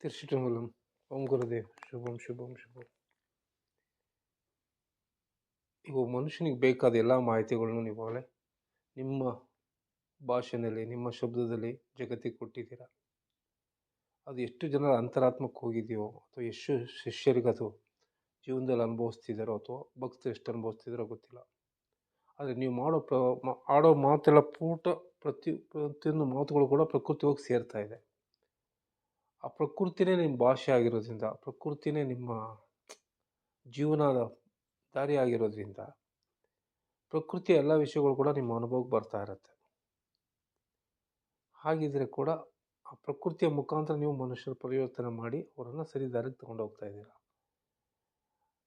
ತಿರ್ಸಿಟಂಗುಲಂ ஓம் குருதேவ் ಶುಭಂ ಶುಭಂ ಶುಭಂ ಈಗ ಮನುಷ್ಯನಿಗೆ ಬೇಕಾದ ಎಲ್ಲ ಮಾಹಿತಿಗಳನ್ನು ನೀವಾಗಲೇ ನಿಮ್ಮ ಭಾಷೆಯಲ್ಲಿ ನಿಮ್ಮ ಶಬ್ದದಲ್ಲಿ ಜಗತ್ತಿಗೆ ಕೊಟ್ಟಿದ್ದೀರ ಅದು ಎಷ್ಟು ಜನರ ಅಂತರಾತ್ಮಕ್ಕೆ ಹೋಗಿದೆಯೋ ಅಥವಾ ಎಷ್ಟು ಶಿಷ್ಯರಿಗೆ ಅದು ಜೀವನದಲ್ಲಿ ಅನುಭವಿಸ್ತಿದ್ದಾರೋ ಅಥವಾ ಭಕ್ತರು ಎಷ್ಟು ಅನುಭವಿಸ್ತಿದ್ದಾರೋ ಗೊತ್ತಿಲ್ಲ ಆದರೆ ನೀವು ಮಾಡೋ ಪ್ರ ಆಡೋ ಮಾತೆಲ್ಲ ಪೂಟ ಪ್ರತಿ ಪ್ರತಿಯೊಂದು ಮಾತುಗಳು ಕೂಡ ಪ್ರಕೃತಿ ಹೋಗಿ ಸೇರ್ತಾ ಇದೆ ಆ ಪ್ರಕೃತಿನೇ ನಿಮ್ಮ ಭಾಷೆ ಆಗಿರೋದ್ರಿಂದ ಪ್ರಕೃತಿನೇ ನಿಮ್ಮ ಜೀವನದ ದಾರಿ ಆಗಿರೋದ್ರಿಂದ, ಪ್ರಕೃತಿಯ ಎಲ್ಲ ವಿಷಯಗಳು ಕೂಡ ನಿಮ್ಮ ಅನುಭವಕ್ಕೆ ಬರ್ತಾ ಇರುತ್ತೆ. ಹಾಗಿದ್ರೆ ಕೂಡ ಆ ಪ್ರಕೃತಿಯ ಮುಖಾಂತರ ನೀವು ಮನುಷ್ಯರ ಪರಿವರ್ತನೆ ಮಾಡಿ ಅವರನ್ನು ಸರಿ ದಾರಿಗೆ ತಗೊಂಡು ಹೋಗ್ತಾ ಇದ್ದೀರ?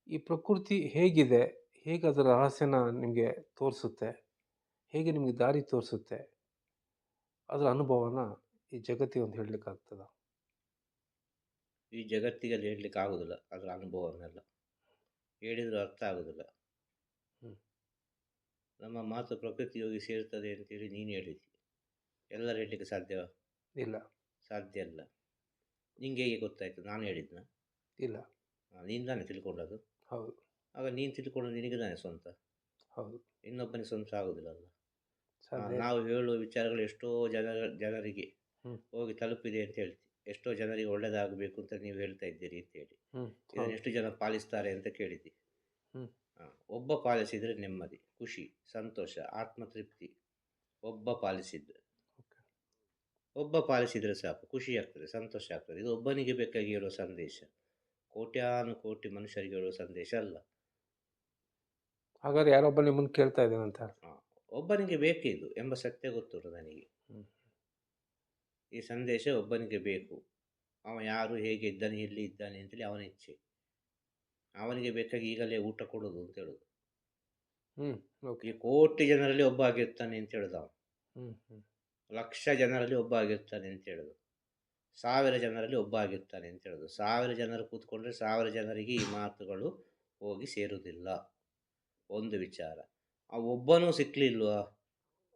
ಈ ಪ್ರಕೃತಿ ಹೇಗಿದೆ? ಹೇಗೆ ಅದರ ರಹಸ್ಯನ ನಿಮಗೆ ತೋರಿಸುತ್ತೆ? ಹೇಗೆ ನಿಮಗೆ ದಾರಿ ತೋರಿಸುತ್ತೆ? ಅದರ ಅನುಭವನ ಈ ಜಗತ್ತಿಗೆ ಒಂದು ಹೇಳಲಿಕ್ಕಾಗ್ತದ? ಈ ಜಗತ್ತಿಗೆ ಹೇಳಲಿಕ್ಕೆ ಆಗೋದಿಲ್ಲ ಅದರ ಅನುಭವವನ್ನೆಲ್ಲ. ಹೇಳಿದರೂ ಅರ್ಥ ಆಗೋದಿಲ್ಲ. ನಮ್ಮ ಮಾತು ಪ್ರಕೃತಿಯೋಗಿ ಸೇರ್ತದೆ ಅಂತೇಳಿ ನೀನು ಹೇಳಿದ್ದಿ. ಎಲ್ಲರೂ ಹೇಳಲಿಕ್ಕೆ ಸಾಧ್ಯ? ಇಲ್ಲ. ಸಾಧ್ಯ ಇಲ್ಲ ನಿಂಗೆ ಹೇಗೆ ಗೊತ್ತಾಯಿತು? ನಾನು ಹೇಳಿದ್ನ? ಇಲ್ಲ. ನೀನು ತಾನೇ ತಿಳ್ಕೊಂಡದ್ದು? ಹೌದು. ಆಗ ನೀನು ತಿಳ್ಕೊಂಡು ನಿನಗೆ ತಾನೇ ಸ್ವಂತ? ಹೌದು. ಇನ್ನೊಬ್ಬನಿಗೆ ಸ್ವಂತ ಆಗೋದಿಲ್ಲ ಅಲ್ಲ? ನಾವು ಹೇಳುವ ವಿಚಾರಗಳು ಎಷ್ಟೋ ಜನ ಜನರಿಗೆ ಹೋಗಿ ತಲುಪಿದೆ ಅಂತ ಹೇಳ್ತಿ. ಎಷ್ಟೋ ಜನರಿಗೆ ಒಳ್ಳೇದಾಗಬೇಕು ಅಂತ ನೀವು ಹೇಳ್ತಾ ಇದ್ದೀರಿ ಅಂತ ಹೇಳಿ. ಇದನ್ನು ಎಷ್ಟು ಜನ ಪಾಲಿಸ್ತಾರೆ ಅಂತ ಕೇಳಿದ್ದಿ ಒಬ್ಬ ಪಾಲಿಸಿದರೆ ನೆಮ್ಮದಿ ಖುಷಿ ಸಂತೋಷ ಆತ್ಮತೃಪ್ತಿ ಒಬ್ಬ ಪಾಲಿಸಿದ್ದು. ಒಬ್ಬ ಪಾಲಿಸಿದರೆ ಸಾಕು ಖುಷಿ ಆಗ್ತದೆ ಸಂತೋಷ ಆಗ್ತದೆ. ಇದು ಒಬ್ಬನಿಗೆ ಬೇಕಾಗಿ ಹೇಳುವ ಸಂದೇಶ. ಕೋಟ್ಯಾನು ಕೋಟಿ ಮನುಷ್ಯರಿಗೆ ಹೇಳುವ ಸಂದೇಶ ಅಲ್ಲ. ಹಾಗಾದ್ರೆ ಯಾರೊಬ್ಬ ನಿಮ್ಮನ್ನು ಕೇಳ್ತಾ ಇದ್ದೇನೆ ಅಂತ ಒಬ್ಬನಿಗೆ ಬೇಕೇ ಇದು ಎಂಬ ಸತ್ಯ ಗೊತ್ತುಂಟು ನನಗೆ. ಈ ಸಂದೇಶ ಒಬ್ಬನಿಗೆ ಬೇಕು. ಅವ ಯಾರು ಹೇಗೆ ಇದ್ದಾನೆ ಎಲ್ಲಿ ಇದ್ದಾನೆ ಅಂತೇಳಿ ಅವನ ಇಚ್ಛೆ. ಅವನಿಗೆ ಬೇಕಾಗಿ ಈಗಲೇ ಊಟ ಕೊಡೋದು ಅಂತ ಹೇಳೋದು. ಈ ಕೋಟಿ ಜನರಲ್ಲಿ ಒಬ್ಬ ಆಗಿರ್ತಾನೆ ಅಂತ ಹೇಳೋದು ಅವನು. ಲಕ್ಷ ಜನರಲ್ಲಿ ಒಬ್ಬ ಆಗಿರ್ತಾನೆ ಅಂತ ಹೇಳೋದು. ಸಾವಿರ ಜನರಲ್ಲಿ ಒಬ್ಬ ಆಗಿರ್ತಾನೆ ಅಂತ ಹೇಳೋದು. ಸಾವಿರ ಜನರು ಕೂತ್ಕೊಂಡ್ರೆ ಸಾವಿರ ಜನರಿಗೆ ಈ ಮಾತುಗಳು ಹೋಗಿ ಸೇರುವುದಿಲ್ಲ. ಒಂದು ವಿಚಾರ. ಆ ಒಬ್ಬನೂ ಸಿಕ್ಕಲಿಲ್ವಾ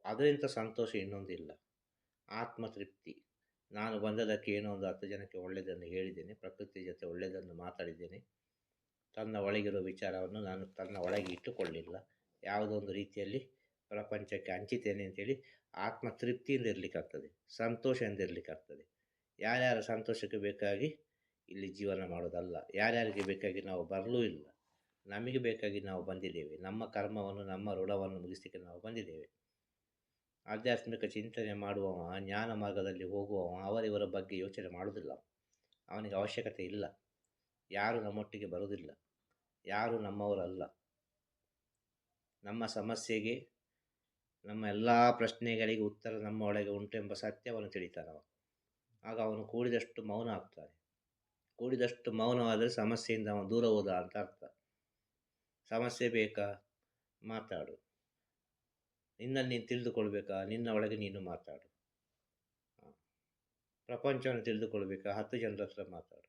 ಅದರಿಂದ ಸಂತೋಷ ಇನ್ನೊಂದಿಲ್ಲ. ಆತ್ಮತೃಪ್ತಿ. ನಾನು ಬಂದದಕ್ಕೆ ಏನೋ ಒಂದು ಹತ್ತು ಜನಕ್ಕೆ ಒಳ್ಳೆಯದನ್ನು ಹೇಳಿದ್ದೇನೆ, ಪ್ರಕೃತಿ ಜೊತೆ ಒಳ್ಳೆಯದನ್ನು ಮಾತಾಡಿದ್ದೇನೆ. ತನ್ನ ಒಳಗಿರೋ ವಿಚಾರವನ್ನು ನಾನು ತನ್ನ ಒಳಗೆ ಇಟ್ಟುಕೊಳ್ಳಿಲ್ಲ. ಯಾವುದೋ ಒಂದು ರೀತಿಯಲ್ಲಿ ಪ್ರಪಂಚಕ್ಕೆ ಹಂಚಿತೇನೆ ಅಂತೇಳಿ ಆತ್ಮ ತೃಪ್ತಿಯಿಂದ ಇರಲಿಕ್ಕಾಗ್ತದೆ ಸಂತೋಷದಿಂದ ಇರಲಿಕ್ಕಾಗ್ತದೆ ಯಾರ್ಯಾರ ಸಂತೋಷಕ್ಕೆ ಬೇಕಾಗಿ ಇಲ್ಲಿ ಜೀವನ ಮಾಡೋದಲ್ಲ, ಯಾರ್ಯಾರಿಗೆ ಬೇಕಾಗಿ ನಾವು ಬರಲೂ ಇಲ್ಲ. ನಮಗೆ ಬೇಕಾಗಿ ನಾವು ಬಂದಿದ್ದೇವೆ. ನಮ್ಮ ಕರ್ಮವನ್ನು, ನಮ್ಮ ಋಣವನ್ನು ಮುಗಿಸಲಿಕ್ಕೆ ನಾವು ಬಂದಿದ್ದೇವೆ. ಆಧ್ಯಾತ್ಮಿಕ ಚಿಂತನೆ ಮಾಡುವವ, ಜ್ಞಾನ ಮಾರ್ಗದಲ್ಲಿ ಹೋಗುವವ ಅವರಿವರ ಬಗ್ಗೆ ಯೋಚನೆ ಮಾಡುವುದಿಲ್ಲ. ಅವನಿಗೆ ಅವಶ್ಯಕತೆ ಇಲ್ಲ. ಯಾರು ನಮ್ಮೊಟ್ಟಿಗೆ ಬರುವುದಿಲ್ಲ. ಯಾರು ನಮ್ಮವರಲ್ಲ. ನಮ್ಮ ಸಮಸ್ಯೆಗೆ, ನಮ್ಮ ಎಲ್ಲ ಪ್ರಶ್ನೆಗಳಿಗೆ ಉತ್ತರ ನಮ್ಮ ಒಳಗೆ ಉಂಟು ಎಂಬ ಸತ್ಯವನ್ನು ತಿಳಿತಾನವ ಆಗ ಅವನು ಕೂಡಿದಷ್ಟು ಮೌನ ಆಗ್ತಾನೆ. ಕೂಡಿದಷ್ಟು ಮೌನವಾದರೆ ಸಮಸ್ಯೆಯಿಂದ ಅವನು ದೂರ ಹೋದ ಅಂತ ಅರ್ಥ. ಸಮಸ್ಯೆ ಬೇಕಾ? ಮಾತಾಡು. ನಿನ್ನನ್ನು ನೀನು ತಿಳಿದುಕೊಳ್ಬೇಕಾ? ನಿನ್ನ ಒಳಗೆ ನೀನು ಮಾತಾಡು. ಪ್ರಪಂಚವನ್ನು ತಿಳಿದುಕೊಳ್ಬೇಕಾ? ಹತ್ತು ಜನರ ಹತ್ರ ಮಾತಾಡು.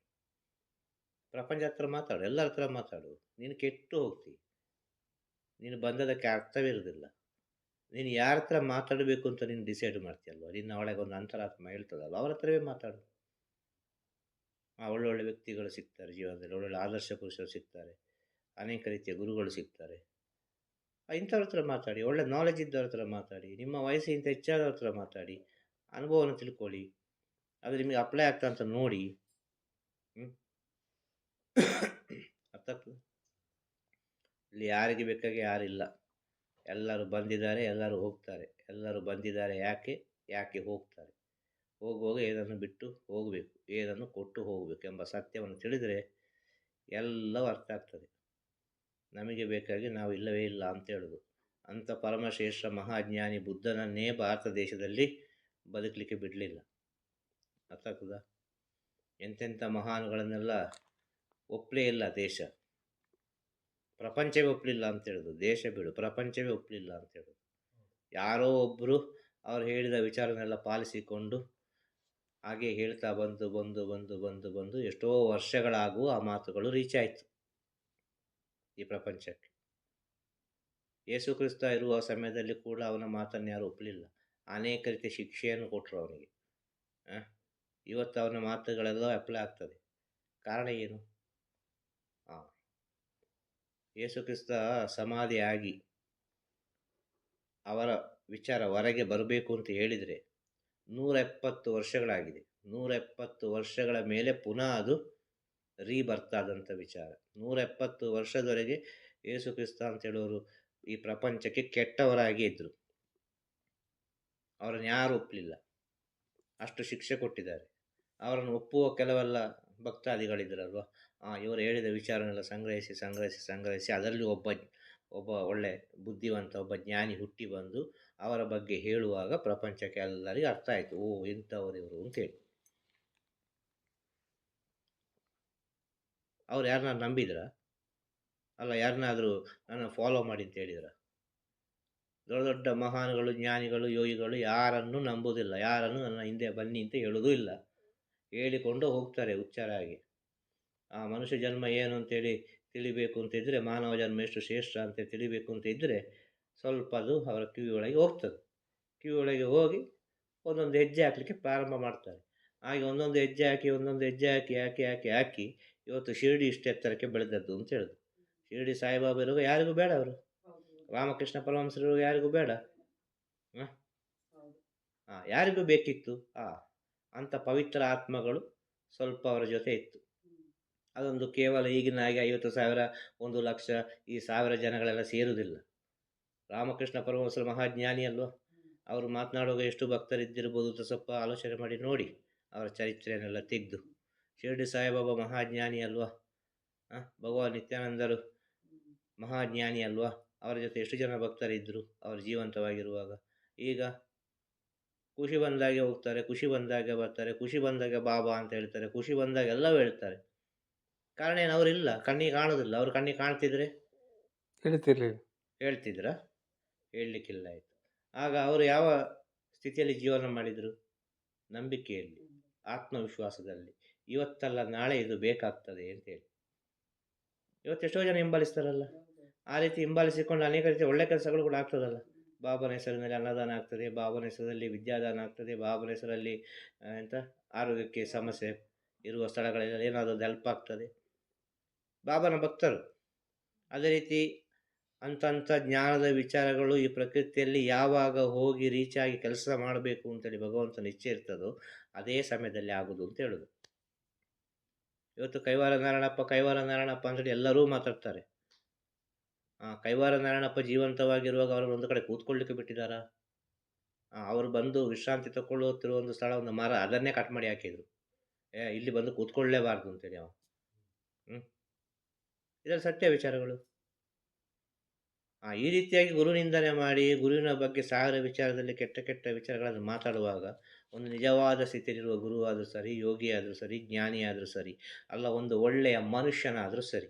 ಪ್ರಪಂಚ ಹತ್ರ ಮಾತಾಡು. ಎಲ್ಲರ ಹತ್ರ ಮಾತಾಡು. ನೀನು ಕೆಟ್ಟು ಹೋಗ್ತಿ. ನೀನು ಬಂದದಕ್ಕೆ ಅರ್ಥವಿರೋದಿಲ್ಲ ನೀನು ಯಾರ ಹತ್ರ ಮಾತಾಡಬೇಕು ಅಂತ ನೀನು ಡಿಸೈಡ್ ಮಾಡ್ತೀಯಲ್ವ? ನಿನ್ನ ಒಳಗೆ ಒಂದು ಅಂತರಾತ್ಮ ಹೇಳ್ತದಲ್ಲ ಅವ್ರ ಹತ್ರವೇ ಮಾತಾಡು. ಆ ಒಳ್ಳೊಳ್ಳೆ ವ್ಯಕ್ತಿಗಳು ಸಿಗ್ತಾರೆ ಜೀವನದಲ್ಲಿ. ಒಳ್ಳೊಳ್ಳೆ ಆದರ್ಶ ಪುರುಷರು ಸಿಗ್ತಾರೆ. ಅನೇಕ ರೀತಿಯ ಗುರುಗಳು ಸಿಗ್ತಾರೆ. ಇಂಥವ್ರ ಹತ್ರ ಮಾತಾಡಿ, ಒಳ್ಳೆ ನಾಲೆಜ್ ಇದ್ದವ್ರ ಹತ್ರ ಮಾತಾಡಿ, ನಿಮ್ಮ ವಯಸ್ಸಿಗಿಂತ ಹೆಚ್ಚಾದವ್ರ ಹತ್ರ ಮಾತಾಡಿ, ಅನುಭವನ ತಿಳ್ಕೊಳ್ಳಿ, ಅದು ನಿಮಗೆ ಅಪ್ಲೈ ಆಗ್ತಾ ಅಂತ ನೋಡಿ ಹ್ಞೂ ಅರ್ಥ ಇಲ್ಲಿ ಯಾರಿಗೆ ಬೇಕಾಗಿ ಯಾರಿಲ್ಲ. ಎಲ್ಲರೂ ಬಂದಿದ್ದಾರೆ, ಎಲ್ಲರೂ ಹೋಗ್ತಾರೆ. ಎಲ್ಲರೂ ಬಂದಿದ್ದಾರೆ ಯಾಕೆ? ಯಾಕೆ ಹೋಗ್ತಾರೆ? ಹೋಗುವಾಗ ಏನನ್ನು ಬಿಟ್ಟು ಹೋಗಬೇಕು, ಏನನ್ನು ಕೊಟ್ಟು ಹೋಗಬೇಕು ಎಂಬ ಸತ್ಯವನ್ನು ತಿಳಿದರೆ ಎಲ್ಲವೂ ಅರ್ಥ ಆಗ್ತದೆ. ನಮಗೆ ಬೇಕಾಗಿ ನಾವು ಇಲ್ಲವೇ ಇಲ್ಲ ಅಂತ ಹೇಳೋದು. ಅಂಥ ಪರಮಶ್ರೇಷ್ಠ ಮಹಾಜ್ಞಾನಿ ಬುದ್ಧನನ್ನೇ ಭಾರತ ದೇಶದಲ್ಲಿ ಬದುಕಲಿಕ್ಕೆ ಬಿಡಲಿಲ್ಲ. ಅರ್ಥ ಆಗ್ತದ? ಎಂತೆಂಥ ಮಹಾನುಗಳನ್ನೆಲ್ಲ ಒಪ್ಪಲೇ ಇಲ್ಲ ದೇಶ. ಪ್ರಪಂಚವೇ ಒಪ್ಪಲಿಲ್ಲ ಅಂತ ಹೇಳೋದು. ದೇಶ ಬಿಡು, ಪ್ರಪಂಚವೇ ಒಪ್ಪಲಿಲ್ಲ ಅಂತ ಹೇಳೋದು. ಯಾರೋ ಒಬ್ಬರು ಅವ್ರು ಹೇಳಿದ ವಿಚಾರನೆಲ್ಲ ಪಾಲಿಸಿಕೊಂಡು ಹಾಗೆ ಹೇಳ್ತಾ ಬಂದು ಬಂದು ಬಂದು ಬಂದು ಬಂದು ಎಷ್ಟೋ ವರ್ಷಗಳಾಗುವ ಆ ಮಾತುಗಳು ರೀಚ್ ಆಯಿತು. ಈ ಪ್ರಪಂಚಕ್ಕೆ. ಯೇಸು ಕ್ರಿಸ್ತ ಇರುವ ಸಮಯದಲ್ಲಿ ಕೂಡ ಅವನ ಮಾತನ್ನು ಯಾರು ಒಪ್ಪಲಿಲ್ಲ. ಅನೇಕ ರೀತಿಯ ಶಿಕ್ಷೆಯನ್ನು ಕೊಟ್ಟರು ಅವನಿಗೆ. ಇವತ್ತು ಅವನ ಮಾತುಗಳೆಲ್ಲ ಅಪ್ಲೈ ಆಗ್ತದೆ. ಕಾರಣ ಏನು? ಹಾಂ ಯೇಸು ಕ್ರಿಸ್ತ ಸಮಾಧಿಯಾಗಿ ಅವರ ವಿಚಾರ ಹೊರಗೆ ಬರಬೇಕು ಅಂತ ಹೇಳಿದರೆ ನೂರ ಎಪ್ಪತ್ತು ವರ್ಷಗಳಾಗಿದೆ. ನೂರ ಎಪ್ಪತ್ತು ವರ್ಷಗಳ ಮೇಲೆ ಪುನಃ ಅದು ರೀಬರ್ತ್ ಆದಂಥ ವಿಚಾರ. ನೂರ ಎಪ್ಪತ್ತು ವರ್ಷದವರೆಗೆ ಯೇಸು ಕ್ರಿಸ್ತ ಅಂತ ಹೇಳೋರು ಈ ಪ್ರಪಂಚಕ್ಕೆ ಕೆಟ್ಟವರಾಗಿ ಇದ್ದರು ಅವರನ್ನು ಯಾರು ಒಪ್ಪಲಿಲ್ಲ ಅಷ್ಟು ಶಿಕ್ಷೆ ಕೊಟ್ಟಿದ್ದಾರೆ. ಅವರನ್ನು ಒಪ್ಪುವ ಕೆಲವೆಲ್ಲ ಭಕ್ತಾದಿಗಳಿದ್ದರಲ್ವ ಇವರು ಹೇಳಿದ ವಿಚಾರನೆಲ್ಲ ಸಂಗ್ರಹಿಸಿ ಸಂಗ್ರಹಿಸಿ ಸಂಗ್ರಹಿಸಿ ಅದರಲ್ಲಿ ಒಬ್ಬ ಒಬ್ಬ ಒಳ್ಳೆ ಬುದ್ಧಿವಂತ, ಒಬ್ಬ ಜ್ಞಾನಿ ಹುಟ್ಟಿ ಬಂದು ಅವರ ಬಗ್ಗೆ ಹೇಳುವಾಗ ಪ್ರಪಂಚಕ್ಕೆ ಎಲ್ಲರಿಗೂ ಅರ್ಥ ಆಯಿತು. ಓ ಇಂಥವ್ರು ಇವರು ಅಂತೇಳಿ ಅವ್ರು ಯಾರನ್ನ ನಂಬಿದ್ರ? ಅಲ್ಲ ಯಾರನ್ನಾದರೂ ನನ್ನ ಫಾಲೋ ಮಾಡಿ ಅಂತ ಹೇಳಿದ್ರ? ದೊಡ್ಡ ದೊಡ್ಡ ಮಹಾನ್ಗಳು, ಜ್ಞಾನಿಗಳು, ಯೋಗಿಗಳು ಯಾರನ್ನು ನಂಬೋದಿಲ್ಲ. ಯಾರನ್ನು ನನ್ನ ಹಿಂದೆ ಬನ್ನಿ ಅಂತ ಹೇಳೋದೂ ಇಲ್ಲ. ಹೇಳಿಕೊಂಡು ಹೋಗ್ತಾರೆ ಉಚ್ಚಾರಾಗಿ ಆ ಮನುಷ್ಯ ಜನ್ಮ ಏನು ಅಂತೇಳಿ ತಿಳಿಬೇಕು ಅಂತ ಇದ್ದರೆ ಮಾನವ ಜನ್ಮ ಎಷ್ಟು ಶ್ರೇಷ್ಠ ಅಂತ ತಿಳಿಬೇಕು ಅಂತ ಇದ್ದರೆ ಸ್ವಲ್ಪ ಅದು ಅವರ ಕಿವಿ ಒಳಗೆ ಹೋಗ್ತದೆ. ಕಿವಿ ಒಳಗೆ ಹೋಗಿ ಒಂದೊಂದು ಹೆಜ್ಜೆ ಹಾಕಲಿಕ್ಕೆ ಪ್ರಾರಂಭ ಮಾಡ್ತಾರೆ. ಹಾಗೆ ಒಂದೊಂದು ಹೆಜ್ಜೆ ಹಾಕಿ, ಒಂದೊಂದು ಹೆಜ್ಜೆ ಹಾಕಿ ಹಾಕಿ ಹಾಕಿ ಹಾಕಿ ಇವತ್ತು ಶಿರಡಿ ಇಷ್ಟು ಎತ್ತರಕ್ಕೆ ಬೆಳೆದದ್ದು ಅಂತ ಹೇಳಿದ್ರು. ಶಿರಡಿ ಇರುವಾಗ ಯಾರಿಗೂ ಬೇಡ ಅವರು. ರಾಮಕೃಷ್ಣ ಪರಮಹಂಸರು ಯಾರಿಗೂ ಬೇಡ. ಹಾಂ? ಯಾರಿಗೂ ಬೇಕಿತ್ತು. ಹಾಂ ಅಂಥ ಪವಿತ್ರ ಆತ್ಮಗಳು ಸ್ವಲ್ಪ ಅವರ ಜೊತೆ ಇತ್ತು. ಅದೊಂದು ಕೇವಲ ಈಗಿನ ಹಾಗೆ ಐವತ್ತು ಸಾವಿರ, ಒಂದು ಲಕ್ಷ ಈ ಸಾವಿರ ಜನಗಳೆಲ್ಲ ಸೇರುವುದಿಲ್ಲ. ರಾಮಕೃಷ್ಣ ಪರಮಹಂಸರು ಮಹಾಜ್ಞಾನಿ ಅಲ್ವಾ? ಅವರು ಮಾತನಾಡುವಾಗ ಎಷ್ಟು ಭಕ್ತರಿದ್ದಿರ್ಬೋದು ಅಂತ ಸ್ವಲ್ಪ ಆಲೋಚನೆ ಮಾಡಿ ನೋಡಿ ಅವರ ಚರಿತ್ರೆಯನ್ನೆಲ್ಲ ತೆಗೆದು. ಶಿರಡಿ ಸಾಯಿಬಾಬಾ ಮಹಾಜ್ಞಾನಿ ಅಲ್ವಾ? ಹಾಂ ಭಗವಾನ್ ನಿತ್ಯಾನಂದರು ಮಹಾಜ್ಞಾನಿ ಅಲ್ವಾ? ಅವರ ಜೊತೆ ಎಷ್ಟು ಜನ ಭಕ್ತರಿದ್ದರು ಅವರು ಜೀವಂತವಾಗಿರುವಾಗ? ಈಗ ಖುಷಿ ಬಂದಾಗೆ ಹೋಗ್ತಾರೆ ಖುಷಿ ಬಂದಾಗೆ ಬರ್ತಾರೆ ಖುಷಿ ಬಂದಾಗ ಬಾಬಾ ಅಂತ ಹೇಳ್ತಾರೆ ಖುಷಿ ಬಂದಾಗ ಎಲ್ಲವೂ ಹೇಳ್ತಾರೆ. ಕಾರಣ ಏನು? ಅವರಿಲ್ಲ ಕಣ್ಣಿಗೆ ಕಾಣೋದಿಲ್ಲ. ಅವ್ರು ಕಣ್ಣಿಗೆ ಕಾಣ್ತಿದ್ರೆ? ಹೇಳ್ತಿರ್ಲಿಲ್ಲ. ಹೇಳ್ತಿದ್ರ? ಹೇಳಲಿಕ್ಕಿಲ್ಲ ಆಯಿತು. ಆಗ ಅವರು ಯಾವ ಸ್ಥಿತಿಯಲ್ಲಿ ಜೀವನ ಮಾಡಿದರು? ನಂಬಿಕೆಯಲ್ಲಿ ಆತ್ಮವಿಶ್ವಾಸದಲ್ಲಿ. ಇವತ್ತಲ್ಲ, ನಾಳೆ ಇದು ಬೇಕಾಗ್ತದೆ ಅಂತೇಳಿ. ಇವತ್ತು ಎಷ್ಟೋ ಜನ ಹಿಂಬಾಲಿಸ್ತಾರಲ್ಲ. ಆ ರೀತಿ ಹಿಂಬಾಲಿಸಿಕೊಂಡು ಅನೇಕ ರೀತಿ ಒಳ್ಳೆ ಕೆಲಸಗಳು ಕೂಡ ಆಗ್ತದಲ್ಲ. ಬಾಬನ ಹೆಸರಿನಲ್ಲಿ ಅನ್ನದಾನ ಆಗ್ತದೆ, ಬಾಬನ ಹೆಸರಲ್ಲಿ ವಿದ್ಯಾದಾನ ಆಗ್ತದೆ, ಬಾಬನ ಹೆಸರಲ್ಲಿ ಎಂಥ ಆರೋಗ್ಯಕ್ಕೆ ಸಮಸ್ಯೆ ಇರುವ ಸ್ಥಳಗಳಲ್ಲಿ ಏನಾದರೂ ಹೆಲ್ಪ್ ಆಗ್ತದೆ. ಬಾಬನ ಭಕ್ತರು, ಅದೇ ರೀತಿ ಅಂತಂಥ ಜ್ಞಾನದ ವಿಚಾರಗಳು ಈ ಪ್ರಕೃತಿಯಲ್ಲಿ ಯಾವಾಗ ಹೋಗಿ ರೀಚಾಗಿ ಕೆಲಸ ಮಾಡಬೇಕು ಅಂತೇಳಿ ಭಗವಂತನ ಇಚ್ಛೆ ಇರ್ತದೋ, ಅದೇ ಸಮಯದಲ್ಲಿ ಆಗೋದು ಅಂತ ಹೇಳೋದು. ಇವತ್ತು ಕೈವಾರ ನಾರಾಯಣಪ್ಪ ಕೈವಾರ ನಾರಾಯಣಪ್ಪ ಅಂತೇಳಿ ಎಲ್ಲರೂ ಮಾತಾಡ್ತಾರೆ. ಕೈವಾರ ನಾರಾಯಣಪ್ಪ ಜೀವಂತವಾಗಿರುವಾಗ ಅವರನ್ನು ಒಂದು ಕಡೆ ಕೂತ್ಕೊಳ್ಳಿಕ್ಕೆ ಬಿಟ್ಟಿದ್ದಾರಾ? ಅವರು ಬಂದು ವಿಶ್ರಾಂತಿ ತಗೊಳ್ಳುತ್ತಿರುವ ಒಂದು ಸ್ಥಳ ಒಂದು ಮರ, ಅದನ್ನೇ ಕಟ್ ಮಾಡಿ ಹಾಕಿದ್ರು. ಏ, ಇಲ್ಲಿ ಬಂದು ಕೂತ್ಕೊಳ್ಳೇಬಾರ್ದು ಅಂತೇಳಿ ಅವ ಹ್ಞೂ ಇದರಲ್ಲಿ ಸತ್ಯ ವಿಚಾರಗಳು. ಈ ರೀತಿಯಾಗಿ ಗುರುನಿಂದನೆ ಮಾಡಿ ಗುರುವಿನ ಬಗ್ಗೆ ಸಾವಿರ ವಿಚಾರದಲ್ಲಿ ಕೆಟ್ಟ ಕೆಟ್ಟ ವಿಚಾರಗಳನ್ನು ಮಾತಾಡುವಾಗ ಒಂದು ನಿಜವಾದ ಸ್ಥಿತಿಯಲ್ಲಿರುವ ಗುರು ಆದರೂ ಸರಿ ಯೋಗಿ ಆದರೂ ಸರಿ ಜ್ಞಾನಿ ಆದರೂ ಸರಿ ಅಲ್ಲ ಒಂದು ಒಳ್ಳೆಯ ಮನುಷ್ಯನಾದರೂ ಸರಿ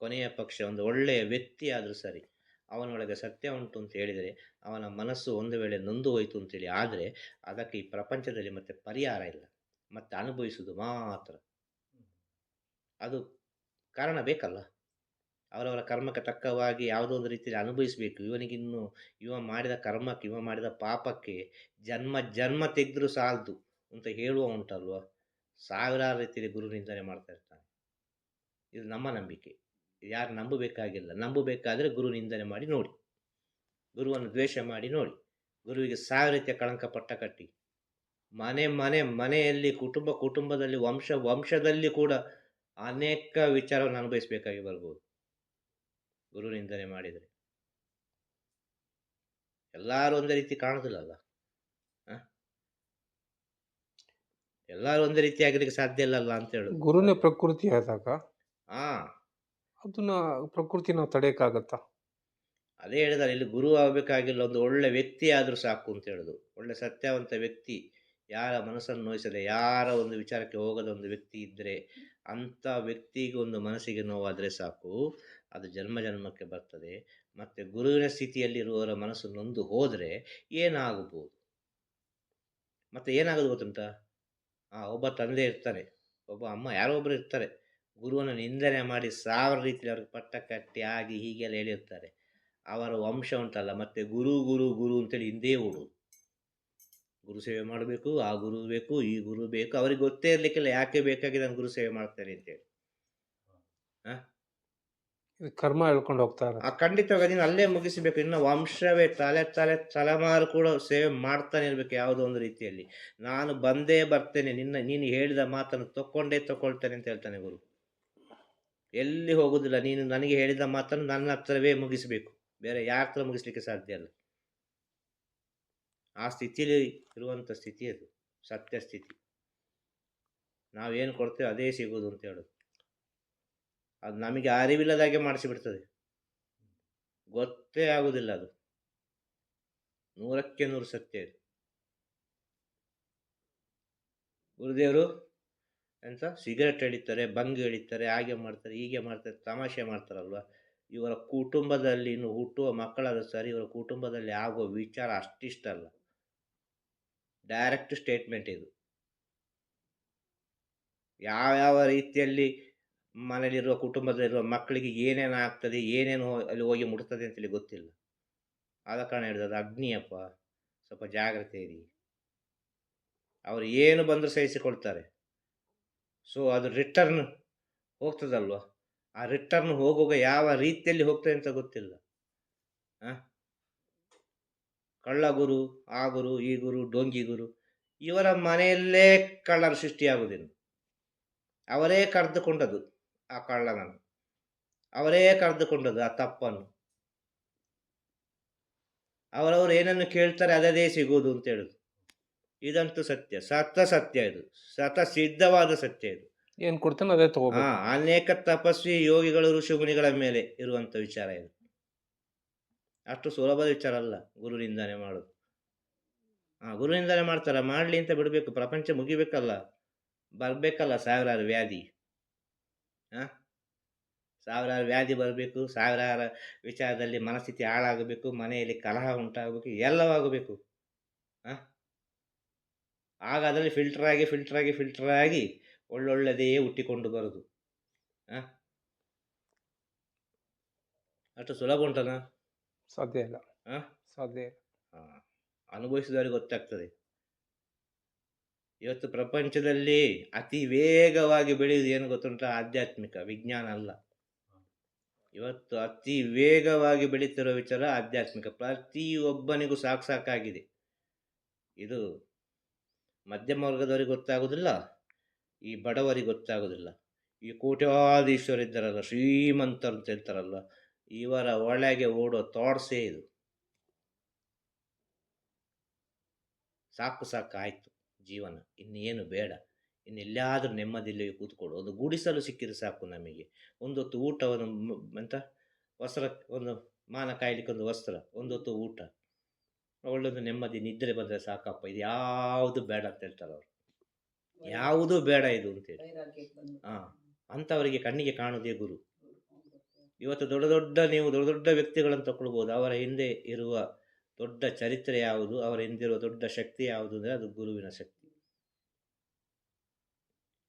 ಕೊನೆಯ ಪಕ್ಷ ಒಂದು ಒಳ್ಳೆಯ ವ್ಯಕ್ತಿ ಆದರೂ ಸರಿ ಅವನೊಳಗೆ ಸತ್ಯ ಉಂಟು ಅಂತ ಹೇಳಿದರೆ ಅವನ ಮನಸ್ಸು ಒಂದು ವೇಳೆ ನೊಂದು ಹೋಯಿತು ಅಂತೇಳಿ ಆದರೆ ಅದಕ್ಕೆ ಈ ಪ್ರಪಂಚದಲ್ಲಿ ಮತ್ತೆ ಪರಿಹಾರ ಇಲ್ಲ. ಮತ್ತೆ ಅನುಭವಿಸುವುದು ಮಾತ್ರ. ಅದು ಕಾರಣ ಬೇಕಲ್ಲ. ಅವರವರ ಕರ್ಮಕ್ಕೆ ತಕ್ಕವಾಗಿ ಯಾವುದೋ ಒಂದು ರೀತಿಯಲ್ಲಿ ಅನುಭವಿಸಬೇಕು. ಇವನಿಗಿನ್ನು ಇವ ಮಾಡಿದ ಕರ್ಮಕ್ಕೆ, ಇವ ಮಾಡಿದ ಪಾಪಕ್ಕೆ ಜನ್ಮ ಜನ್ಮ ತೆಗೆದ್ರೂ ಸಾಲದು ಅಂತ ಹೇಳುವ ಉಂಟಲ್ವ? ಸಾವಿರಾರು ರೀತಿಯಲ್ಲಿ ಗುರು ನಿಂದನೆ ಮಾಡ್ತಾ ಇರ್ತಾನೆ. ಇದು ನಮ್ಮ ನಂಬಿಕೆ. ಯಾರು ನಂಬಬೇಕಾಗಿಲ್ಲ. ನಂಬಬೇಕಾದ್ರೆ ಗುರು ನಿಂದನೆ ಮಾಡಿ ನೋಡಿ. ಗುರುವನ್ನು ದ್ವೇಷ ಮಾಡಿ ನೋಡಿ. ಗುರುವಿಗೆ ಸಾವಿರ ರೀತಿಯ ಕಳಂಕ ಪಟ್ಟ ಕಟ್ಟಿ. ಮನೆ ಮನೆ, ಮನೆಯಲ್ಲಿ, ಕುಟುಂಬ, ಕುಟುಂಬದಲ್ಲಿ, ವಂಶ, ವಂಶದಲ್ಲಿ ಕೂಡ ಅನೇಕ ವಿಚಾರವನ್ನು ಅನುಭವಿಸಬೇಕಾಗಿ ಬರ್ಬೋದು. ಗುರು ನಿಂದನೆ ಮಾಡಿದರೆ. ಎಲ್ಲರೂ ಒಂದೇ ರೀತಿ ಕಾಣುದಿಲ್ಲಲ್ಲ? ಎಲ್ಲರೂ ಒಂದೇ ರೀತಿ ಆಗಲಿಕ್ಕೆ ಸಾಧ್ಯ ಇಲ್ಲಲ್ಲ ಅಂತ ಹೇಳುದು. ಗುರುನೇ ಪ್ರಕೃತಿ ಆದಾಗ? ಹಾ. ಅದನ್ನ ಪ್ರಕೃತಿ ನಾವು ತಡೆಯಕ್ಕಾಗತ್ತಾ? ಅದೇ ಹೇಳಿದಾರೆ ಇಲ್ಲಿ ಗುರು ಆಗಬೇಕಾಗಿಲ್ಲ ಒಂದು ಒಳ್ಳೆ ವ್ಯಕ್ತಿ ಆದರೂ ಸಾಕು ಅಂತ ಹೇಳುದು. ಒಳ್ಳೆ ಸತ್ಯವಂತ ವ್ಯಕ್ತಿ ಯಾರ ಮನಸ್ಸನ್ನು ನೋಯಿಸದೆ ಯಾರ ಒಂದು ವಿಚಾರಕ್ಕೆ ಹೋಗದ ಒಂದು ವ್ಯಕ್ತಿ ಇದ್ದರೆ ಅಂಥ ವ್ಯಕ್ತಿಗೆ ಒಂದು ಮನಸ್ಸಿಗೆ ನೋವಾದರೆ ಸಾಕು. ಅದು ಜನ್ಮ ಜನ್ಮಕ್ಕೆ ಬರ್ತದೆ. ಮತ್ತು ಗುರುವಿನ ಸ್ಥಿತಿಯಲ್ಲಿರುವವರ ಮನಸ್ಸು ನೊಂದು ಹೋದರೆ ಏನಾಗಬಹುದು? ಮತ್ತು ಏನಾಗೋದು ಗೊತ್ತುಂಟ? ಆ, ಒಬ್ಬ ತಂದೆ ಇರ್ತಾರೆ ಒಬ್ಬ ಅಮ್ಮ, ಯಾರೋ ಒಬ್ಬರು ಇರ್ತಾರೆ. ಗುರುವನ್ನು ನಿಂದನೆ ಮಾಡಿ ಸಾವಿರ ರೀತಿಯಲ್ಲಿ ಅವ್ರಿಗೆ ಪಟ್ಟ ಕಟ್ಟಿ ಆಗಿ ಹೀಗೆಲ್ಲ ಹೇಳಿರ್ತಾರೆ. ಅವರ ವಂಶ ಉಂಟಲ್ಲ, ಮತ್ತೆ ಗುರು ಗುರು ಗುರು ಅಂತೇಳಿ ಹಿಂದೆ ಓಡು ಗುರು ಸೇವೆ ಮಾಡಬೇಕು, ಆ ಗುರು ಬೇಕು, ಈ ಗುರು ಬೇಕು. ಅವ್ರಿಗೆ ಗೊತ್ತೇ ಇರಲಿಕ್ಕಿಲ್ಲ, ಯಾಕೆ ಬೇಕಾಗಿ ನಾನು ಗುರು ಸೇವೆ ಮಾಡ್ತೇನೆ ಅಂತೇಳಿ. ಕರ್ಮ ಹೇಳ್ಕೊಂಡು ಹೋಗ್ತಾರೆ ಆ ಖಂಡಿತವಾಗಿ ಅಲ್ಲೇ ಮುಗಿಸಬೇಕು. ಇನ್ನು ವಂಶವೇ ತಲೆ ತಲೆ ತಲೆಮಾರು ಕೂಡ ಸೇವೆ ಮಾಡ್ತಾನೆ ಇರಬೇಕು ಯಾವುದೋ ಒಂದು ರೀತಿಯಲ್ಲಿ. ನಾನು ಬಂದೇ ಬರ್ತೇನೆ. ನಿನ್ನ, ನೀನು ಹೇಳಿದ ಮಾತನ್ನು ತಕ್ಕೊಂಡೇ ತಗೊಳ್ತೇನೆ ಅಂತ ಹೇಳ್ತಾನೆ ಗುರು. ಎಲ್ಲಿ ಹೋಗುದಿಲ್ಲ. ನೀನು ನನಗೆ ಹೇಳಿದ ಮಾತನ್ನು ನನ್ನ ಹತ್ರವೇ ಮುಗಿಸಬೇಕು. ಬೇರೆ ಯಾರ ಹತ್ರ ಮುಗಿಸ್ಲಿಕ್ಕೆ ಸಾಧ್ಯ ಅಲ್ಲ ಆ ಸ್ಥಿತಿಯಲ್ಲಿ ಇರುವಂಥ ಸ್ಥಿತಿ ಅದು. ಸತ್ಯ ಸ್ಥಿತಿ. ನಾವೇನು ಕೊಡ್ತೇವೆ ಅದೇ ಸಿಗೋದು ಅಂತ ಹೇಳೋದು. ಅದು ನಮಗೆ ಅರಿವಿಲ್ಲದಾಗೆ ಮಾಡಿಸಿಬಿಡ್ತದೆ. ಗೊತ್ತೇ ಆಗುವುದಿಲ್ಲ ಅದು. ನೂರಕ್ಕೆ ನೂರು ಸತ್ಯ ಇದು. ಗುರುದೇವರು ಎಂತ? ಸಿಗರೆಟ್ ಎಳಿತಾರೆ, ಬಂಗ್ ಎಳಿತಾರೆ, ಹಾಗೆ ಮಾಡ್ತಾರೆ, ಹೀಗೆ ಮಾಡ್ತಾರೆ, ತಮಾಷೆ ಮಾಡ್ತಾರಲ್ವ? ಇವರ ಕುಟುಂಬದಲ್ಲಿ ಇನ್ನು ಹುಟ್ಟುವ ಮಕ್ಕಳಾದ ಸರಿ ಇವರ ಕುಟುಂಬದಲ್ಲಿ ಆಗುವ ವಿಚಾರ ಅಷ್ಟಿಷ್ಟಲ್ಲ ಡೈರೆಕ್ಟ್ ಸ್ಟೇಟ್ಮೆಂಟ್ ಇದು. ಯಾವ್ಯಾವ ರೀತಿಯಲ್ಲಿ ಮನೇಲಿರುವ ಕುಟುಂಬದಲ್ಲಿರುವ ಮಕ್ಕಳಿಗೆ ಏನೇನು ಆಗ್ತದೆ, ಏನೇನು ಅಲ್ಲಿ ಹೋಗಿ ಮುಟ್ತದೆ ಅಂತೇಳಿ ಗೊತ್ತಿಲ್ಲ. ಆದ ಕಾರಣ ಹೇಳಿದ್ರು ಅಗ್ನಿಯಪ್ಪ, ಸ್ವಲ್ಪ ಜಾಗ್ರತೆ ಇರಿ. ಅವರು ಏನು ಬಂದರೂ ಸಹಿಸಿಕೊಳ್ತಾರೆ. ಸೊ ಅದು ರಿಟರ್ನ್ ಹೋಗ್ತದಲ್ವ? ಆ ರಿಟರ್ನ್ ಹೋಗುವಾಗ ಯಾವ ರೀತಿಯಲ್ಲಿ ಹೋಗ್ತದೆ ಅಂತ ಗೊತ್ತಿಲ್ಲ? ಕಳ್ಳ ಗುರು ಆ? ಗುರು ಈ ಗುರು ಡೊಂಗಿ ಗುರು ಇವರ ಮನೆಯಲ್ಲೇ ಕಳ್ಳರು ಸೃಷ್ಟಿಯಾಗುವುದಿಲ್ಲ ಅವರೇ ಕರೆದುಕೊಂಡದ್ದು. ಆ ಕಳ್ಳನನ್ನು. ಅವರೇ ಕರೆದುಕೊಂಡದ್ದು ಆ ತಪ್ಪನ್ನು. ಅವರವರು ಏನನ್ನು ಕೇಳ್ತಾರೆ ಅದೇ ಸಿಗುವುದು ಅಂತ ಹೇಳುದು. ಇದಂತೂ ಸತ್ಯ ಸತ ಸತ್ಯ ಇದು. ಸತ ಸಿದ್ಧವಾದ ಸತ್ಯ ಇದು. ಏನು ಕೊಡ್ತಾನೆ ಅದೇ ಹಾ ತಗೋಬೇಕು ಅನೇಕ ತಪಸ್ವಿ ಯೋಗಿಗಳು ಋಷಿಮುನಿಗಳ ಮೇಲೆ ಇರುವಂತ ವಿಚಾರ ಇದು. ಅಷ್ಟು ಸುಲಭದ ವಿಚಾರ ಅಲ್ಲ ಗುರು ನಿಂದನೆ ಮಾಡೋದು ಹಾ ಗುರು ನಿಂದನೆ ಮಾಡ್ತಾರ? ಮಾಡ್ಲಿ ಅಂತ ಬಿಡಬೇಕು. ಪ್ರಪಂಚ ಮುಗಿಬೇಕಲ್ಲ. ಬರ್ಬೇಕಲ್ಲ ಸಾವಿರಾರು ವ್ಯಾಧಿ. ಹಾ ಸಾವಿರಾರು ವ್ಯಾಧಿ ಬರಬೇಕು ಸಾವಿರಾರು ವಿಚಾರದಲ್ಲಿ ಮನಸ್ಥಿತಿ ಹಾಳಾಗಬೇಕು ಮನೆಯಲ್ಲಿ ಕಲಹ ಉಂಟಾಗಬೇಕು ಎಲ್ಲವಾಗಬೇಕು. ಹಾ ಆಗ ಅದರಲ್ಲಿ ಫಿಲ್ಟರ್ ಆಗಿ ಫಿಲ್ಟರ್ ಆಗಿ ಫಿಲ್ಟರ್ ಆಗಿ ಒಳ್ಳೊಳ್ಳೆದೇ ಹುಟ್ಟಿಕೊಂಡು ಬರೋದು. ಹಾಂ ಅಷ್ಟು ಸುಲಭ ಉಂಟನಾ ಸಾಧ್ಯ ಇಲ್ಲ. ಹಾಂ ಸಾಧ್ಯ ಇಲ್ಲ. ಅನುಭವಿಸಿದವರಿಗೆ ಗೊತ್ತಾಗ್ತದೆ. ಇವತ್ತು ಪ್ರಪಂಚದಲ್ಲಿ ಅತಿ ವೇಗವಾಗಿ ಬೆಳೆಯುವುದು ಏನು ಗೊತ್ತುಂಟ? ಆಧ್ಯಾತ್ಮಿಕ, ವಿಜ್ಞಾನ ಅಲ್ಲ. ಇವತ್ತು ಅತಿ ವೇಗವಾಗಿ ಬೆಳೀತಿರೋ ವಿಚಾರ ಆಧ್ಯಾತ್ಮಿಕ. ಪ್ರತಿಯೊಬ್ಬನಿಗೂ ಸಾಕು ಸಾಕಾಗಿದೆ. ಇದು ಮಧ್ಯಮ ವರ್ಗದವರಿಗೆ ಗೊತ್ತಾಗೋದಿಲ್ಲ, ಈ ಬಡವರಿಗೆ ಗೊತ್ತಾಗೋದಿಲ್ಲ. ಈ ಕೋಟ್ಯಾಧೀಶ್ವರಿದ್ದಾರಲ್ಲ ಶ್ರೀಮಂತರು ಅಂತ ಹೇಳ್ತಾರಲ್ಲ, ಇವರ ಒಳಗೆ ಓಡೋ ತೋಡ್ಸೇ ಇದು. ಸಾಕು ಸಾಕು ಜೀವನ. ಇನ್ನೇನು ಬೇಡ. ಇನ್ನೆಲ್ಲಾದರೂ ನೆಮ್ಮದಿಯಲ್ಲಿ ಕೂತ್ಕೊಳ್ಳು ಒಂದು ಗುಡಿಸಲು ಸಿಕ್ಕಿದ್ರೆ ಸಾಕು ನಮಗೆ. ಒಂದೊತ್ತು ಊಟ ಒಂದು ಎಂತ? ವಸ್ತ್ರ ಒಂದು ಮಾನ ಕಾಯ್ಲಿಕ್ಕೆ ಒಂದು ವಸ್ತ್ರ ಒಂದೊತ್ತು ಊಟ. ಒಳ್ಳೊಂದು ನೆಮ್ಮದಿ ನಿದ್ರೆ ಬಂದರೆ ಸಾಕಪ್ಪ. ಇದು ಯಾವುದು ಬೇಡ ಅಂತ ಹೇಳ್ತಾರೆ ಅವರು. ಯಾವುದೂ ಬೇಡ ಇದು ಅಂತೇಳಿ ಹಾಂ ಅಂಥವರಿಗೆ ಕಣ್ಣಿಗೆ ಕಾಣುವುದೇ ಗುರು. ಇವತ್ತು ದೊಡ್ಡ ದೊಡ್ಡ ನೀವು ದೊಡ್ಡ ದೊಡ್ಡ ವ್ಯಕ್ತಿಗಳನ್ನು ತಗೊಳ್ಬೋದು. ಅವರ ಹಿಂದೆ ಇರುವ ದೊಡ್ಡ ಚರಿತ್ರೆ ಯಾವುದು ಅವರ ಹಿಂದಿರುವ ದೊಡ್ಡ ಶಕ್ತಿ ಯಾವುದು ಅಂದರೆ ಅದು ಗುರುವಿನ ಶಕ್ತಿ.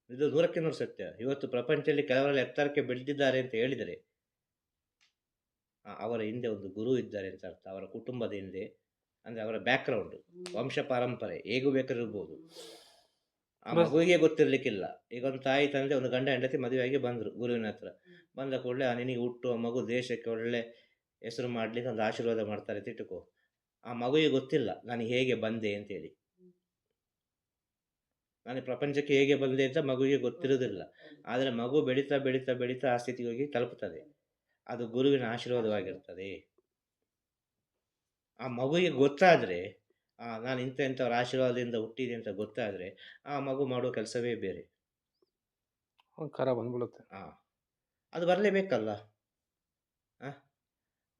ಇದು ನೂರಕ್ಕೆ ನೂರು ಸತ್ಯ. ಇವತ್ತು ಪ್ರಪಂಚದಲ್ಲಿ ಕೆಲವರಲ್ಲಿ ಎತ್ತರಕ್ಕೆ ಬೆಳೆದಿದ್ದಾರೆ ಅಂತ ಹೇಳಿದರೆ ಅವರ ಹಿಂದೆ ಒಂದು ಗುರು ಇದ್ದಾರೆ ಅಂತ ಅರ್ಥ. ಅವರ ಕುಟುಂಬದ ಹಿಂದೆ ಅಂದರೆ ಅವರ ಬ್ಯಾಕ್ಗ್ರೌಂಡ್ ವಂಶ ಪರಂಪರೆ ಹೇಗೂ ಬೇಕಾದ್ರೂ ಇರ್ಬೋದು ಆ ಮಗುವಿಗೆ ಗೊತ್ತಿರಲಿಕ್ಕಿಲ್ಲ. ಈಗ ಒಂದು ತಾಯಿ ತಂದೆ ಒಂದು ಗಂಡ ಹೆಂಡತಿ ಮದುವೆಯಾಗಿ ಬಂದರು ಗುರುವಿನ ಹತ್ರ. ಬಂದ ಕೂಡಲೇ ಆ ನಿನಗೆ ಹುಟ್ಟು ಮಗು ದೇಶಕ್ಕೆ ಒಳ್ಳೆ ಹೆಸರು ಮಾಡಲಿಕ್ಕೆ ಒಂದು ಆಶೀರ್ವಾದ ಮಾಡ್ತಾರೆ ತಿಟ್ಟುಕೋ ಆ ಮಗುವಿಗೆ ಗೊತ್ತಿಲ್ಲ ನಾನು ಹೇಗೆ ಬಂದೆ ಅಂತೇಳಿ. ನಾನು ಪ್ರಪಂಚಕ್ಕೆ ಹೇಗೆ ಬಂದೆ ಅಂತ ಮಗುವಿಗೆ ಗೊತ್ತಿರೋದಿಲ್ಲ ಆದರೆ ಮಗು ಬೆಳೀತಾ ಬೆಳೀತಾ ಬೆಳೀತಾ ಆ ಸ್ಥಿತಿಗೆ ಹೋಗಿ ತಲುಪುತ್ತದೆ. ಅದು ಗುರುವಿನ ಆಶೀರ್ವಾದವಾಗಿರ್ತದೆ ಆ ಮಗುವಿಗೆ ಗೊತ್ತಾದರೆ ನಾನು ಇಂಥ ಇಂಥವ್ರ ಆಶೀರ್ವಾದದಿಂದ ಹುಟ್ಟಿದೆ ಅಂತ ಗೊತ್ತಾದರೆ ಆ ಮಗು ಮಾಡುವ ಕೆಲಸವೇ ಬೇರೆ. ಅಹಂಕಾರ ಬಂದ್ಬಿಡುತ್ತೆ. ಹಾಂ ಅದು ಬರಲೇಬೇಕಲ್ಲ? ಆ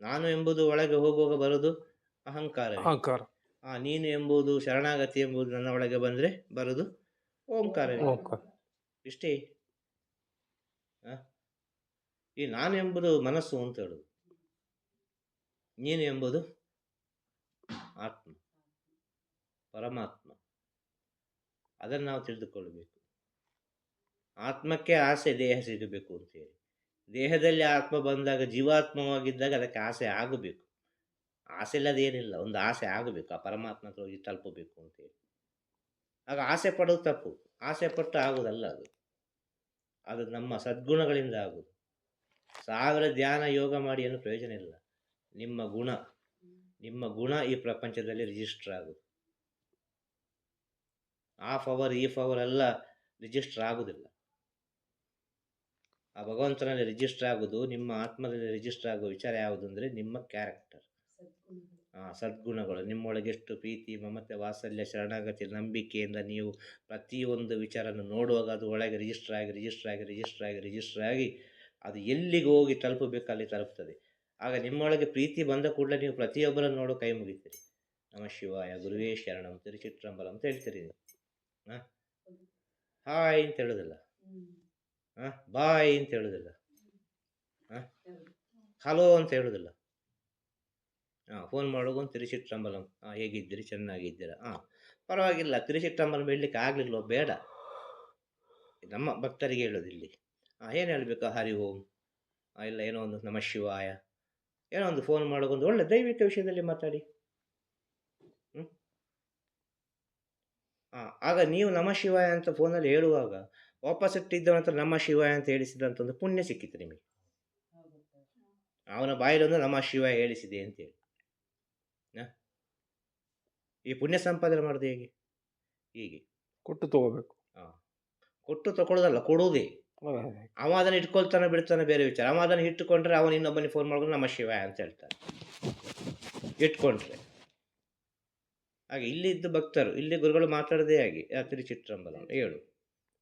ನಾನು ಎಂಬುದು ಒಳಗೆ ಹೋಗುವಾಗ ಬರೋದು ಅಹಂಕಾರವೇ ಅಹಂಕಾರ. ಆ ನೀನು ಎಂಬುದು ಶರಣಾಗತಿ ಎಂಬುದು ನನ್ನ ಒಳಗೆ ಬಂದರೆ ಬರೋದು ಓಂಕಾರವೇ ಓಂಕಾರ. ಇಷ್ಟೇ? ಈ ನಾನು ಎಂಬುದು ಮನಸ್ಸು ಅಂತ ಹೇಳುದು. ನೀನು ಎಂಬುದು ಆತ್ಮ ಪರಮಾತ್ಮ. ಅದನ್ನು ನಾವು ತಿಳಿದುಕೊಳ್ಳಬೇಕು. ಆತ್ಮಕ್ಕೆ ಆಸೆ ದೇಹ ಸಿಗಬೇಕು ಅಂತೇಳಿ ದೇಹದಲ್ಲಿ ಆತ್ಮ ಬಂದಾಗ ಜೀವಾತ್ಮವಾಗಿದ್ದಾಗ ಅದಕ್ಕೆ ಆಸೆ ಆಗಬೇಕು. ಆಸೆ ಇಲ್ಲದೇನಿಲ್ಲ ಒಂದು ಆಸೆ ಆಗಬೇಕು. ಆ ಪರಮಾತ್ಮ ಹೋಗಿ ತಲುಪಬೇಕು ಅಂತೇಳಿ ಆಗ ಆಸೆ ಪಡೋದು ತಪ್ಪು. ಆಸೆ ಪಟ್ಟು ಆಗುವುದಲ್ಲ ಅದು. ಅದು ನಮ್ಮ ಸದ್ಗುಣಗಳಿಂದ ಆಗುವುದು. ಸಾವಿರ ಧ್ಯಾನ, ಯೋಗ ಮಾಡಿ ಏನು ಪ್ರಯೋಜನ ಇಲ್ಲ. ನಿಮ್ಮ ಗುಣ. ನಿಮ್ಮ ಗುಣ ಈ ಪ್ರಪಂಚದಲ್ಲಿ ರಿಜಿಸ್ಟರ್ ಆಗುದು ಆಫ್ ಅವರ್ ಈಫ್ ಅವರ್ ಎಲ್ಲ ರಿಜಿಸ್ಟರ್ ಆಗೋದಿಲ್ಲ ಆ ಭಗವಂತನಲ್ಲಿ ರಿಜಿಸ್ಟರ್ ಆಗುವುದು, ನಿಮ್ಮ ಆತ್ಮದಲ್ಲಿ ರಿಜಿಸ್ಟರ್ ಆಗುವ ವಿಚಾರ ಯಾವುದು ಅಂದರೆ ನಿಮ್ಮ ಕ್ಯಾರೆಕ್ಟರ್ ಸದ್ಗುಣಗಳು. ನಿಮ್ಮೊಳಗೆ ಎಷ್ಟು ಪ್ರೀತಿ ಮಮತೆ ವಾತ್ಸಲ್ಯ ಶರಣಾಗತಿ ನಂಬಿಕೆಯಿಂದ ನೀವು ಪ್ರತಿಯೊಂದು ವಿಚಾರನ ನೋಡುವಾಗ ಅದು ಒಳಗೆ ರಿಜಿಸ್ಟರ್ ಆಗಿ ರಿಜಿಸ್ಟರ್ ಆಗಿ ರಿಜಿಸ್ಟರ್ ಆಗಿ ರಿಜಿಸ್ಟರ್ ಆಗಿ ಅದು ಎಲ್ಲಿಗೆ ಹೋಗಿ ತಲುಪಬೇಕು ಅಲ್ಲಿ ತಲುಪ್ತದೆ. ಆಗ ನಿಮ್ಮೊಳಗೆ ಪ್ರೀತಿ ಬಂದ ಕೂಡಲೇ ನೀವು ಪ್ರತಿಯೊಬ್ಬರನ್ನು ನೋಡು ಕೈ ಮುಗಿತೀರಿ. ನಮ ಶಿವಾಯ ಗುರುವೇ ಶರಣಂ ತಿರುಚಿಟ್ರಂಬಲಂ ಅಂತ ಹೇಳ್ತೀರಿ ನೀವು. ಹಾಂ ಹಾಯ್ ಅಂತ ಹೇಳೋದಿಲ್ಲ. ಹಾಂ ಬಾಯ್ ಅಂತ ಹೇಳೋದಿಲ್ಲ. ಹಾಂ ಹಲೋ ಅಂತ ಹೇಳೋದಿಲ್ಲ. ಹಾಂ ಫೋನ್ ಮಾಡೋದು ತಿರುಚಿಟ್ರಂಬಲಂ ಹಾಂ ಹೇಗಿದ್ದೀರಿ? ಚೆನ್ನಾಗಿದ್ದೀರಾ? ಹಾಂ ಪರವಾಗಿಲ್ಲ. ತಿರುಚಿಟ್ರಂಬಲಂ ಹೇಳಲಿಕ್ಕೆ ಆಗಲಿಲ್ವೋ? ಬೇಡ. ನಮ್ಮ ಭಕ್ತರಿಗೆ ಹೇಳೋದು ಇಲ್ಲಿ ಹಾಂ ಏನು ಹೇಳಬೇಕು? ಹರಿ ಓಂ. ಇಲ್ಲ ಏನೋ ಒಂದು ನಮ ಶಿವಾಯ. ಏನೋ ಒಂದು ಫೋನ್ ಮಾಡೋಗೊಂದು ಒಳ್ಳೆ ದೈವಿಕ ವಿಷಯದಲ್ಲಿ ಮಾತಾಡಿ. ಹ್ಞೂ ಹಾಂ ಆಗ ನೀವು ನಮ ಶಿವಾಯ ಅಂತ ಫೋನಲ್ಲಿ ಹೇಳುವಾಗ ವಾಪಸ್ ಇದ್ದವನ ಹತ್ರ ನಮ ಶಿವಾಯ ಅಂತ ಹೇಳಿಸಿದಂತ ಒಂದು ಪುಣ್ಯ ಸಿಕ್ಕಿತ್ತು ನಿಮಗೆ. ಅವನ ಬಾಯಿಲೊಂದು ನಮ ಶಿವಾಯ ಹೇಳಿಸಿದೆ ಅಂತೇಳಿ? ಈ ಪುಣ್ಯ ಸಂಪಾದನೆ ಮಾಡೋದು ಹೇಗೆ? ಹೀಗೆ. ಕೊಟ್ಟು ತಗೋಬೇಕು. ಹಾಂ. ಕೊಟ್ಟು ತಗೊಳ್ಳೋದಲ್ಲ ಕೊಡುವುದೇ ಅದೇ. ಅವ ಅದನ್ನು ಇಟ್ಕೊಳ್ತಾನೆ ಬಿಡ್ತಾನೆ ಬೇರೆ ವಿಚಾರ. ಅವ ಅದನ್ನ ಇಟ್ಟುಕೊಂಡ್ರೆ ಅವನು ಇನ್ನೊಬ್ಬನಿಗೆ ಫೋನ್ ಮಾಡಿದ್ರೆ ನಮ್ಮ ಶಿವ ಅಂತ ಹೇಳ್ತಾನೆ. ಇಟ್ಕೊಂಡ್ರೆ. ಹಾಗೆ ಇಲ್ಲಿ ಇದ್ದು ಭಕ್ತರು ಇಲ್ಲಿ ಗುರುಗಳು ಮಾತಾಡದೇ ಆಗಿ ಆ ಚಿತ್ರಂಬಲ ಹೇಳು.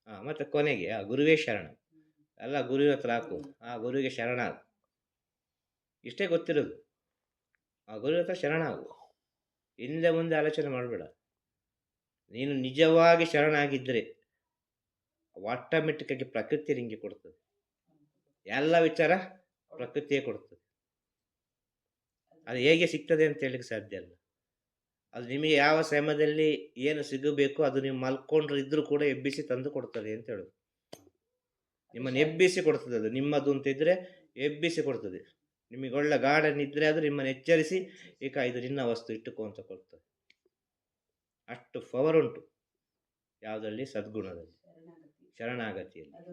ಹಾಂ ಮತ್ತು ಕೊನೆಗೆ ಆ ಗುರುವೇ ಶರಣ. ಅಲ್ಲ ಗುರುವಿನ ಹತ್ರ ಹಾಕು. ಆ ಗುರುವಿಗೆ ಶರಣ ಇಷ್ಟೇ ಗೊತ್ತಿರೋದು. ಆ ಶರಣಾಗು. ಹಿಂದೆ ಮುಂದೆ ಆಲೋಚನೆ ಮಾಡಬೇಡ. ನೀನು ನಿಜವಾಗಿ ಶರಣಾಗಿದ್ದರೆ ಆಟೋಮೆಟಿಕ್ಕಾಗಿ ಪ್ರಕೃತಿ ನಿಮಗೆ ಕೊಡ್ತದೆ. ಎಲ್ಲ ವಿಚಾರ ಪ್ರಕೃತಿಯೇ ಕೊಡ್ತದೆ. ಅದು ಹೇಗೆ ಸಿಗ್ತದೆ ಅಂತ ಹೇಳಿಕ್ಕೆ ಸಾಧ್ಯ ಅಲ್ಲ ಅದು ನಿಮಗೆ ಯಾವ ಸಮಯದಲ್ಲಿ ಏನು ಸಿಗಬೇಕು ಅದು ನೀವು ಮಲ್ಕೊಂಡ್ರೆ ಇದ್ರೂ ಕೂಡ ಎಬ್ಬಿಸಿ ತಂದು ಕೊಡ್ತದೆ ಅಂತ ಹೇಳೋದು. ನಿಮ್ಮನ್ನು ಎಬ್ಬಿಸಿ ಕೊಡ್ತದೆ ಅದು. ನಿಮ್ಮದು ಅಂತ ಇದ್ದರೆ ಎಬ್ಬಿಸಿ ಕೊಡ್ತದೆ. ನಿಮಗೆ ಒಳ್ಳೆ ಗಾರ್ಡನ್ ಇದ್ದರೆ ಅದು ನಿಮ್ಮನ್ನು ಎಚ್ಚರಿಸಿ ಈಗ ಇದು ನಿನ್ನ ವಸ್ತು ಇಟ್ಟುಕೋ ಅಂತ ಕೊಡ್ತದೆ ಅಷ್ಟು ಪವರ್ ಉಂಟು. ಯಾವುದರಲ್ಲಿ? ಸದ್ಗುಣದಲ್ಲಿ. ಶರಣಾಗತಿಯಲ್ಲಿ. ಅದು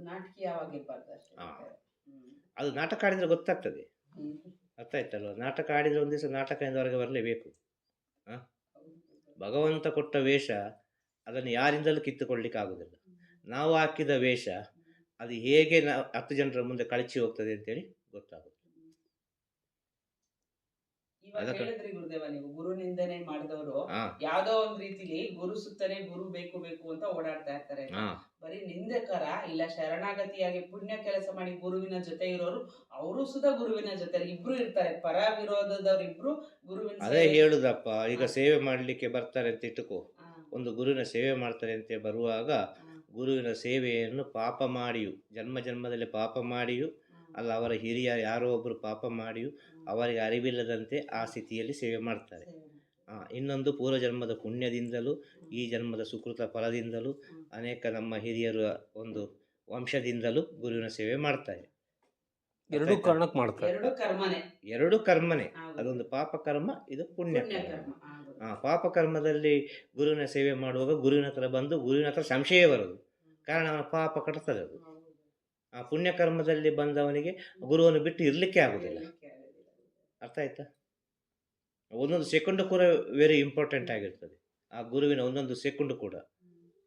ಹಾ. ನಾಟಕ ಆಡಿದ್ರೆ ಗೊತ್ತಾಗ್ತದೆ. ಅರ್ಥ ಆಯ್ತಲ್ವ ನಾಟಕ ಆಡಿದ್ರೆ ಒಂದು ದಿವಸ ನಾಟಕದಿಂದ ಹೊರಗೆ ಬರಲೇಬೇಕು. ಭಗವಂತ ಕೊಟ್ಟ ವೇಷ ಅದನ್ನು ಯಾರಿಂದಲೂ ಕಿತ್ತುಕೊಳ್ಳಿಕ್ಕೆ ಆಗುದಿಲ್ಲ. ನಾವು ಹಾಕಿದ ವೇಷ ಅದು ಹೇಗೆ ನಾ ಹತ್ತು ಜನರ ಮುಂದೆ ಕಳಚಿ ಹೋಗ್ತದೆ ಅಂತೇಳಿ ಗೊತ್ತಾಗುತ್ತೆ. ಇವಾಗ ಅದಕ್ಕೆ- ಹೇಳಿದ್ರಿ ಗುರುದೇವ ನೀವು ಗುರು ನಿಂದನೆ ಮಾಡಿದವರು ಹಾ. ಯಾವ್ದೋ ಒಂದ್ ರೀತಿಲಿ ಗುರು ಸುತ್ತನೆ ಗುರು ಬೇಕು ಬೇಕು ಅಂತ ಓಡಾಡ್ತಾ ಇರ್ತಾರೆ. ಹಾ. ಬರೀ ನಿಂದಕರ ಇಲ್ಲ ಶರಣಾಗತಿಯಾಗಿ ಪುಣ್ಯ ಕೆಲಸ ಮಾಡಿ ಗುರುವಿನ ಜೊತೆ ಇರೋರು ಅವರು ಸುಧಾ ಗುರುವಿನ ಜೊತೆ ಇಬ್ರು ಇರ್ತಾರೆ ಪರ ವಿರೋಧದವ್ರು ಇಬ್ರು ಗುರುವಿನ ಅದೇ ಸೇವೆ- ಹೇಳುದಪ್ಪ ಈಗ ಸೇವೆ ಮಾಡ್ಲಿಕ್ಕೆ ಬರ್ತಾರೆ ಅಂತ ಇಟ್ಟುಕೋ ಹಾ, ಒಂದು ಗುರುವಿನ ಸೇವೆ ಮಾಡ್ತಾರೆ ಅಂತ ಬರುವಾಗ ಹಾ, ಗುರುವಿನ ಸೇವೆಯನ್ನು ಪಾಪ ಮಾಡಿಯು ಜನ್ಮ ಜನ್ಮದಲ್ಲಿ ಪಾಪ ಮಾಡಿಯು ಹಾ, ಅಲ್ಲ ಅವರ ಹಿರಿಯ ಯಾರೋ ಒಬ್ಬರು ಪಾಪ ಮಾಡಿಯೂ ಅವರಿಗೆ ಅರಿವಿಲ್ಲದಂತೆ ಆ ಸ್ಥಿತಿಯಲ್ಲಿ ಸೇವೆ ಮಾಡ್ತಾರೆ. ಇನ್ನೊಂದು ಪೂರ್ವ ಜನ್ಮದ ಪುಣ್ಯದಿಂದಲೂ ಈ ಜನ್ಮದ ಸುಕೃತ ಫಲದಿಂದಲೂ ಅನೇಕ ನಮ್ಮ ಹಿರಿಯರ ಒಂದು ವಂಶದಿಂದಲೂ ಗುರುವಿನ ಸೇವೆ ಮಾಡ್ತಾರೆ. ಎರಡು ಕರ್ಣಕ್ಕೆ ಮಾಡ್ತಾರೆ. ಎರಡು ಕರ್ಮನೆ. ಎರಡು ಕರ್ಮನೆ. ಹೌದು. ಅದೊಂದು ಪಾಪ ಕರ್ಮ ಇದು ಪುಣ್ಯ ಕರ್ಮ. ಆ ಪಾಪ ಕರ್ಮದಲ್ಲಿ ಗುರುವಿನ ಸೇವೆ ಮಾಡುವಾಗ ಗುರುವಿನ ಹತ್ರ ಬಂದು ಗುರುವಿನ ಹತ್ರ ಸಂಶಯ ಬರೋದು. ಕಾರಣ ಅವನ ಪಾಪ ಕಟ್ತದೆ ಅದು. ಆ ಪುಣ್ಯ ಕರ್ಮದಲ್ಲಿ ಬಂದವನಿಗೆ ಗುರುವನ್ನು ಬಿಟ್ಟು ಇರಲಿಕ್ಕೆ ಆಗೋದಿಲ್ಲ. ಅರ್ಥ ಆಯ್ತಾ ಒಂದೊಂದು ಸೆಕೆಂಡ್ ಕೂಡ ವೆರಿ ಇಂಪಾರ್ಟೆಂಟ್ ಆಗಿರ್ತದೆ ಆ ಗುರುವಿನ ಒಂದೊಂದು ಸೆಕೆಂಡ್ ಕೂಡ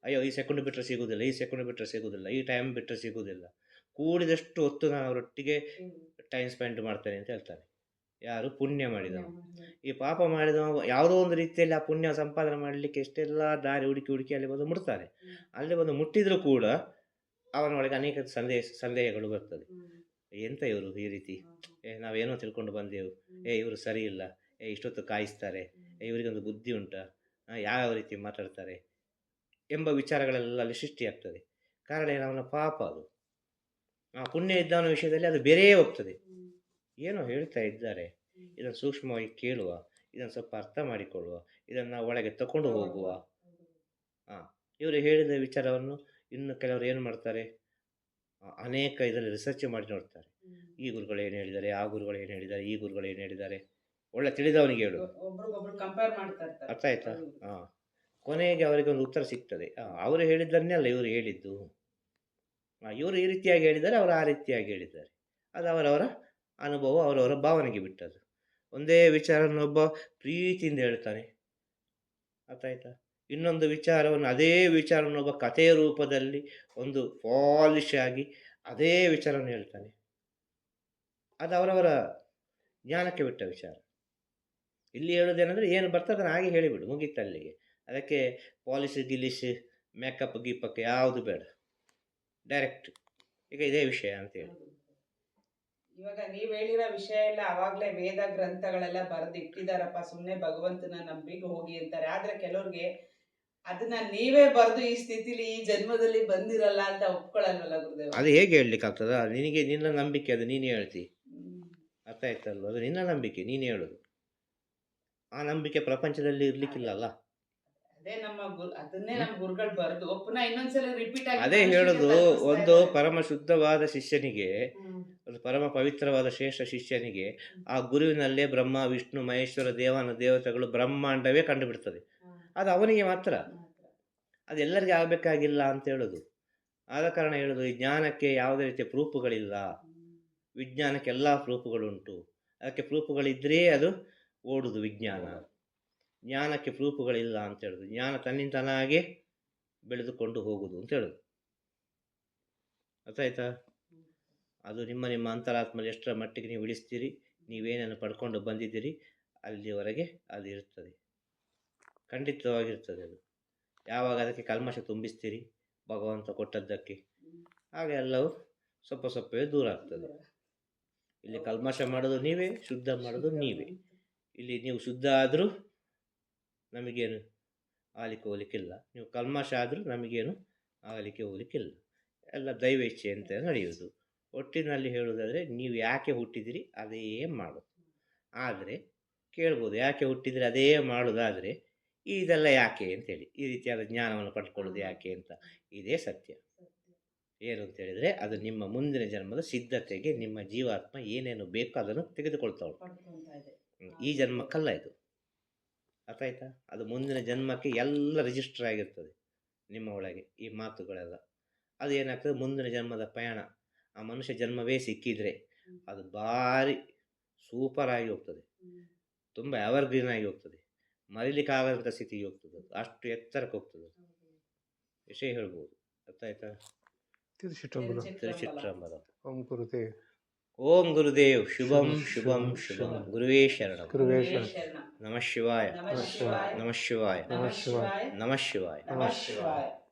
ಅಯ್ಯೋ, ಈ ಸೆಕೆಂಡ್ ಬಿಟ್ಟರೆ ಸಿಗುವುದಿಲ್ಲ ಈ ಸೆಕೆಂಡ್ ಬಿಟ್ಟರೆ ಸಿಗುವುದಿಲ್ಲ ಈ ಟೈಮ್ ಬಿಟ್ಟರೆ ಸಿಗುವುದಿಲ್ಲ ಕೂಡಿದಷ್ಟು ಹೊತ್ತು ನಾನು ಅವರೊಟ್ಟಿಗೆ ಟೈಮ್ ಸ್ಪೆಂಡ್ ಮಾಡ್ತೇನೆ ಅಂತ ಹೇಳ್ತಾರೆ ಯಾರು ಪುಣ್ಯ ಮಾಡಿದವ. ಈ ಪಾಪ ಮಾಡಿದವ ಯಾವುದೋ ಒಂದು ರೀತಿಯಲ್ಲಿ ಆ ಪುಣ್ಯ ಸಂಪಾದನೆ ಮಾಡಲಿಕ್ಕೆ ಎಷ್ಟೆಲ್ಲ ದಾರಿ ಹುಡುಕಿ ಹುಡುಕಿ ಅಲ್ಲಿ ಬಂದು ಮುಟ್ತಾನೆ ಹ್ಮ್. ಅಲ್ಲಿ ಬಂದು ಮುಟ್ಟಿದರೂ ಕೂಡ ಅವನೊಳಗೆ ಅನೇಕ ಸಂದೇಹ, ಸಂದೇಹಗಳು ಬರ್ತದೆ. ಎಂತ ಇವರು ಈ ರೀತಿ? ಏ ನಾವೇನೋ ತಿಳ್ಕೊಂಡು ಬಂದೆವು. ಏ ಇವರು ಸರಿ ಇಲ್ಲ. ಏ ಇಷ್ಟೊತ್ತು ಕಾಯಿಸ್ತಾರೆ. ಏ ಇವರಿಗೊಂದು ಬುದ್ಧಿ ಉಂಟಾ? ಯಾವ ರೀತಿ ಮಾತಾಡ್ತಾರೆ? ಎಂಬ ವಿಚಾರಗಳೆಲ್ಲ ಅಲ್ಲಿ ಸೃಷ್ಟಿಯಾಗ್ತದೆ ಕಾರಣ ಏನವನ ಪಾಪ ಅದು. ಆ ಪುಣ್ಯ ಇದ್ದವನ ವಿಷಯದಲ್ಲಿ ಅದು ಬೇರೆಯೇ ಹೋಗ್ತದೆ. ಏನೋ ಹೇಳ್ತಾ ಇದ್ದಾರೆ. ಇದನ್ನು ಸೂಕ್ಷ್ಮವಾಗಿ ಕೇಳುವ ಇದನ್ನು ಸ್ವಲ್ಪ ಅರ್ಥ ಮಾಡಿಕೊಳ್ಳುವ ಇದನ್ನು ಒಳಗೆ ತಕೊಂಡು ಹೋಗುವ. ಇವರು ಹೇಳಿದ ವಿಚಾರವನ್ನು ಇನ್ನು ಕೆಲವರು ಏನು ಮಾಡ್ತಾರೆ? ಅನೇಕ ಇದರಲ್ಲಿ ರಿಸರ್ಚ್ ಮಾಡಿ ನೋಡ್ತಾರೆ. ಈ ಗುರುಗಳು ಏನು ಹೇಳಿದ್ದಾರೆ ಆ ಗುರುಗಳು ಏನು ಹೇಳಿದ್ದಾರೆ ಈ ಗುರುಗಳು ಏನು ಹೇಳಿದ್ದಾರೆ ಒಳ್ಳೆ ತಿಳಿದವನಿಗೆ ಹೇಳು. ಅರ್ಥ ಆಯ್ತಾ. ಹಾಂ ಕೊನೆಗೆ ಅವರಿಗೆ ಒಂದು ಉತ್ತರ ಸಿಗ್ತದೆ. ಅವರು ಹೇಳಿದ್ದನ್ನೇ ಅಲ್ಲ ಇವರು ಹೇಳಿದ್ದು. ಇವರು ಈ ರೀತಿಯಾಗಿ ಹೇಳಿದ್ದಾರೆ ಅವರು ಆ ರೀತಿಯಾಗಿ ಹೇಳಿದ್ದಾರೆ. ಅದು ಅವರವರ ಅನುಭವ ಅವರವರ ಭಾವನೆಗೆ ಬಿಟ್ಟದ್ದು. ಒಂದೇ ವಿಚಾರವನ್ನು ಒಬ್ಬ ಪ್ರೀತಿಯಿಂದ ಹೇಳ್ತಾನೆ. ಅರ್ಥಾಯ್ತಾ ಇನ್ನೊಂದು ವಿಚಾರವನ್ನು, ಅದೇ ವಿಚಾರವನ್ನು ಒಬ್ಬ ಕಥೆಯ ರೂಪದಲ್ಲಿ ಒಂದು ಪಾಲಿಶ್ ಆಗಿ ಅದೇ ವಿಚಾರವನ್ನು ಹೇಳ್ತಾನೆ. ಅದು ಅವರವರ ಜ್ಞಾನಕ್ಕೆ ಬಿಟ್ಟ ವಿಚಾರ. ಇಲ್ಲಿ ಹೇಳೋದೇನೆಂದರೆ ಏನು ಬರ್ತದೆ ಅದನ್ನು ಹಾಗೆ ಹೇಳಿಬಿಡು, ಮುಗೀತು ಅಲ್ಲಿಗೆ. ಅದಕ್ಕೆ ಪಾಲಿಶ್, ಗಿಲಿಶ್ ಮೇಕಪ್ ಗೀಪಕ್ ಯಾವುದು ಬೇಡ. ಡೈರೆಕ್ಟ್ ಈಗ ಇದೇ ವಿಷಯ ಅಂತ ಹೇಳಿ. ಇವಾಗ ನೀವು ಹೇಳಿರೋ ವಿಷಯ ಎಲ್ಲ ಅವಾಗ್ಲೇ ವೇದ ಗ್ರಂಥಗಳೆಲ್ಲ ಬರೆದು ಸುಮ್ಮನೆ ಭಗವಂತನ ನಂಬಿಗೆ ಹೋಗಿ ಅಂತಾರೆ. ಆದರೆ ಕೆಲವ್ರಿಗೆ ಅದನ್ನ ನೀವೇ ಬರೆದು ಈ ಸ್ಥಿತಿಲಿ ಈ ಜನ್ಮದಲ್ಲಿ ಬಂದಿರಲ್ಲ ಅಂತ ಒಪ್ಕೊಳ್ಳಲ್ವಲ್ಲ ಗುರುದೇವ. ಅದು ಹೇಗೆ ಹೇಳಲಿಕ್ಕಾಗ್ತದ? ನಿನಗೆ ನಿನ್ನ ನಂಬಿಕೆ ಅದು ನೀನು ಹೇಳ್ತಿ. ಅರ್ಥ ಆಯ್ತಲ್ವ? ಅದು ನಿನ್ನ ನಂಬಿಕೆ ನೀನು ಹೇಳೋದು. ಆ ನಂಬಿಕೆ ಪ್ರಪಂಚದಲ್ಲಿ ಇರ್ಲಿಕ್ಕಿಲ್ಲಲ್ಲ? ಅದೇ ನಮ್ಮ ಗುರು ಅದನ್ನೇ ನಮ್ಮ ಗುರುಗಳು ಬರೆದು ಪುನಃ ಇನ್ನೊಂದ್ಸಲ ರಿಪೀಟ್ ಆಗಿ ಅದೇ ಹೇಳೋದು ಒಂದು ಪರಮ ಶುದ್ಧವಾದ ಶಿಷ್ಯನಿಗೆ ಒಂದು ಪರಮ ಪವಿತ್ರವಾದ ಶ್ರೇಷ್ಠ ಶಿಷ್ಯನಿಗೆ ಆ ಗುರುವಿನಲ್ಲೇ ಬ್ರಹ್ಮ ವಿಷ್ಣು ಮಹೇಶ್ವರ ದೇವನ ದೇವತೆಗಳು ಬ್ರಹ್ಮಾಂಡವೇ ಕಂಡುಬಿಡ್ತದೆ. ಅದು ಅವನಿಗೆ ಮಾತ್ರ. ಅದೆಲ್ಲರಿಗೆ ಅದು ಎಲ್ಲರಿಗೂ ಆಗಬೇಕಾಗಿಲ್ಲ ಅಂತ ಹೇಳೋದು. ಆದ ಕಾರಣ ಹೇಳೋದು ಈ ಜ್ಞಾನಕ್ಕೆ ಯಾವುದೇ ರೀತಿಯ ಪ್ರೂಫುಗಳಿಲ್ಲ. ವಿಜ್ಞಾನಕ್ಕೆ ಎಲ್ಲ ಪ್ರೂಫುಗಳುಂಟು. ಅದಕ್ಕೆ ಪ್ರೂಫುಗಳಿದ್ದರೆ ಅದು ಓಡುದು ವಿಜ್ಞಾನ. ಜ್ಞಾನಕ್ಕೆ ಪ್ರೂಫುಗಳಿಲ್ಲ ಅಂತ ಹೇಳೋದು. ಜ್ಞಾನ ತನ್ನಿಂತನಾಗೆ ಬೆಳೆದುಕೊಂಡು ಹೋಗುದು ಅಂತ ಹೇಳೋದು. ಆಯ್ತಾ ಅದು ನಿಮ್ಮ ನಿಮ್ಮ ಅಂತರಾತ್ಮಲ್ಲಿ ಎಷ್ಟರ ಮಟ್ಟಿಗೆ ನೀವು ಇಳಿಸ್ತೀರಿ ನೀವೇನನ್ನು ಪಡ್ಕೊಂಡು ಬಂದಿದ್ದೀರಿ ಅಲ್ಲಿವರೆಗೆ ಅದು ಇರ್ತದೆ ಖಂಡಿತವಾಗಿರ್ತದೆ ಅದು. ಯಾವಾಗ ಅದಕ್ಕೆ ಕಲ್ಮಶ ತುಂಬಿಸ್ತೀರಿ? ಭಗವಂತ ಕೊಟ್ಟದ್ದಕ್ಕೆ. ಆಗ ಎಲ್ಲವೂ ಸ್ವಲ್ಪ ಸ್ವಲ್ಪವೇ ದೂರ ಆಗ್ತದೆ. ಇಲ್ಲಿ ಕಲ್ಮಶ ಮಾಡೋದು ನೀವೇ, ಶುದ್ಧ ಮಾಡೋದು ನೀವೇ. ಇಲ್ಲಿ ನೀವು ಶುದ್ಧ ಆದರೂ ನಮಗೇನು ಆಗಲಿಕ್ಕೆ ಹೋಗ್ಲಿಕ್ಕಿಲ್ಲ ನೀವು ಕಲ್ಮಶ ಆದರೂ ನಮಗೇನು ಆಗಲಿಕ್ಕೆ ಹೋಗ್ಲಿಕ್ಕಿಲ್ಲ ಎಲ್ಲ ದೈವ ಇಚ್ಛೆ ಅಂತ ನಡೆಯುವುದು. ಒಟ್ಟಿನಲ್ಲಿ ಹೇಳುವುದಾದರೆ ನೀವು ಯಾಕೆ ಹುಟ್ಟಿದಿರಿ, ಅದೇ ಮಾಡೋದು ಆದರೆ ಕೇಳ್ಬೋದು ಯಾಕೆ ಹುಟ್ಟಿದರೆ, ಅದೇ ಮಾಡೋದಾದರೆ ಇದೆಲ್ಲ ಯಾಕೆ ಅಂತೇಳಿ ಈ ರೀತಿಯಾದ ಜ್ಞಾನವನ್ನು ಪಡ್ಕೊಳ್ಳೋದು ಯಾಕೆ ಅಂತ. ಇದೇ ಸತ್ಯ. ಏನು ಅಂತ ಹೇಳಿದರೆ ಅದು ನಿಮ್ಮ ಮುಂದಿನ ಜನ್ಮದ ಸಿದ್ಧತೆಗೆ ನಿಮ್ಮ ಜೀವಾತ್ಮ ಏನೇನು ಬೇಕೋ ಅದನ್ನು ತೆಗೆದುಕೊಳ್ತಾ ಉಂಟು. ಈ ಜನ್ಮಕ್ಕಲ್ಲ ಇದು. ಅರ್ಥ ಆಯ್ತಾ ಅದು ಮುಂದಿನ ಜನ್ಮಕ್ಕೆ ಎಲ್ಲ ರಿಜಿಸ್ಟರ್ ಆಗಿರ್ತದೆ ನಿಮ್ಮ ಒಳಗೆ ಈ ಮಾತುಗಳೆಲ್ಲ. ಅದು ಏನಾಗ್ತದೆ? ಮುಂದಿನ ಜನ್ಮದ ಪಯಣ. ಆ ಮನುಷ್ಯ ಜನ್ಮವೇ ಸಿಕ್ಕಿದ್ರೆ ಅದು ಭಾರಿ ಸೂಪರ್ ಆಗಿ ಹೋಗ್ತದೆ. ತುಂಬ ಎವರ್ಗ್ರೀನ್ ಆಗಿ ಹೋಗ್ತದೆ. ಮರಿಲಿಕ್ಕಾಗದಂಥ ಸ್ಥಿತಿಗೆ ಹೋಗ್ತದೆ ಅದು. ಅಷ್ಟು ಎತ್ತರಕ್ಕೆ ಹೋಗ್ತದೆ. ವಿಷಯ ಹೇಳ್ಬೋದು. ಅರ್ಥ ಆಯ್ತಾ ತಿರುಚಿಟ್ರಂಬರ ಓಂ ಗುರುದೇವ್. ಓಂ ಗುರುದೇವ್. ಶುಭಂ ಶುಭಂ ಶುಭಂ ಗುರುವೇ ಶರಣಂ. ಗುರುವೇ. ಶರಣ. ನಮಃ ಶಿವಾಯ. ನಮಃ ಶಿವಾಯ. ನಮಃ ಶಿವಾಯ. ನಮಃ ಶಿವಾಯ. ನಮಃ ಶಿವಾಯ. ನಮಃ ಶಿವಾಯ.